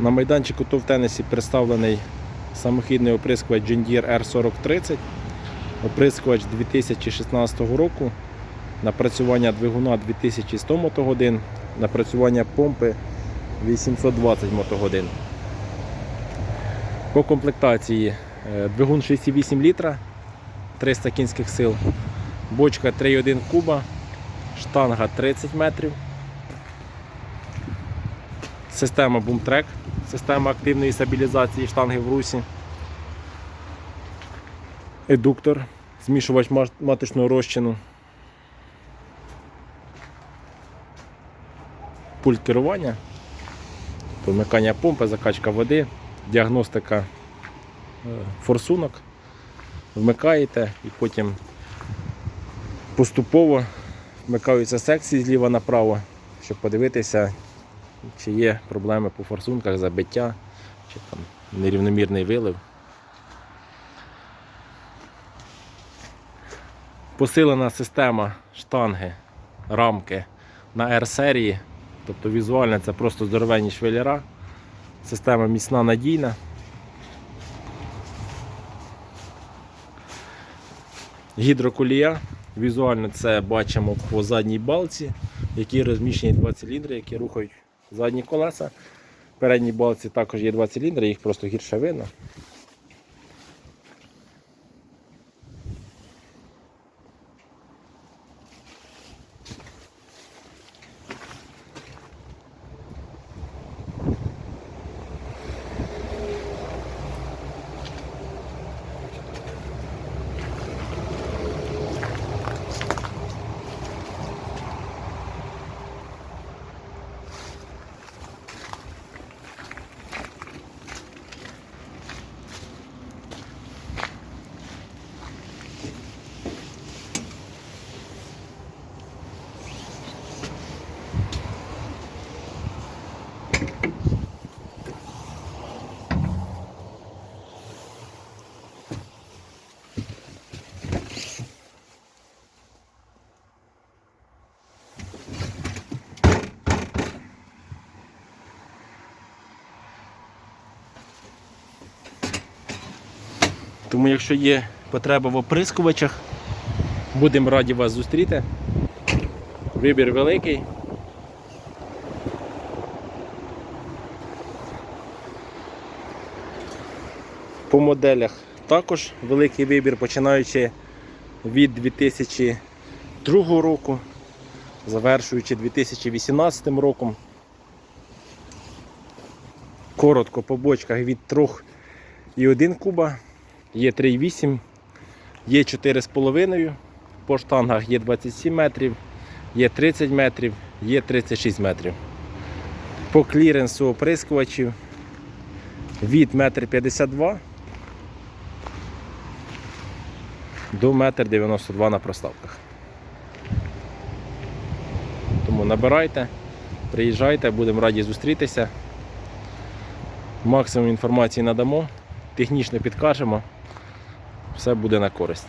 На майданчику ТОВ Тенесі представлений самохідний оприскувач John Deere R4030. Оприскувач 2016 року. Напрацювання двигуна 2100 мотогодин, напрацювання помпи 820 мотогодин. По комплектації е, двигун 6,8 літра, 300 кінських сил, бочка 3,1 куба, штанга 30 метрів. Система Boomtrack, система активної стабілізації штанги в русі. Едуктор, змішувач мат- маточного розчину. Пульт керування, вмикання помпи, закачка води, діагностика е, форсунок. Вмикаєте і потім поступово вмикаються секції зліва направо, щоб подивитися, чи є проблеми по форсунках, забиття, чи там нерівномірний вилив. Посилена система штанги, рамки на R-серії, тобто візуально це просто здоровенні швеллера. Система міцна надійна. Гідроколія. Візуально це бачимо по задній балці, які розміщені два циліндри, які рухають задні колеса. Передні балці також є два циліндри, їх просто гірше видно. Тому якщо є потреба в оприскувачах, будемо раді вас зустріти. Вибір великий. По моделях також великий вибір, починаючи від 2002 року, завершуючи 2018 роком. Коротко по бочках від 3,1 куба є 3,8, є 4,5, по штангах є 27 метрів, є 30 метрів, є 36 метрів. По кліренсу оприскувачів від 1,52 м до 1,92 м на проставках. Тому набирайте, приїжджайте, будемо раді зустрітися. Максимум інформації надамо, технічно підкажемо, все буде на користь.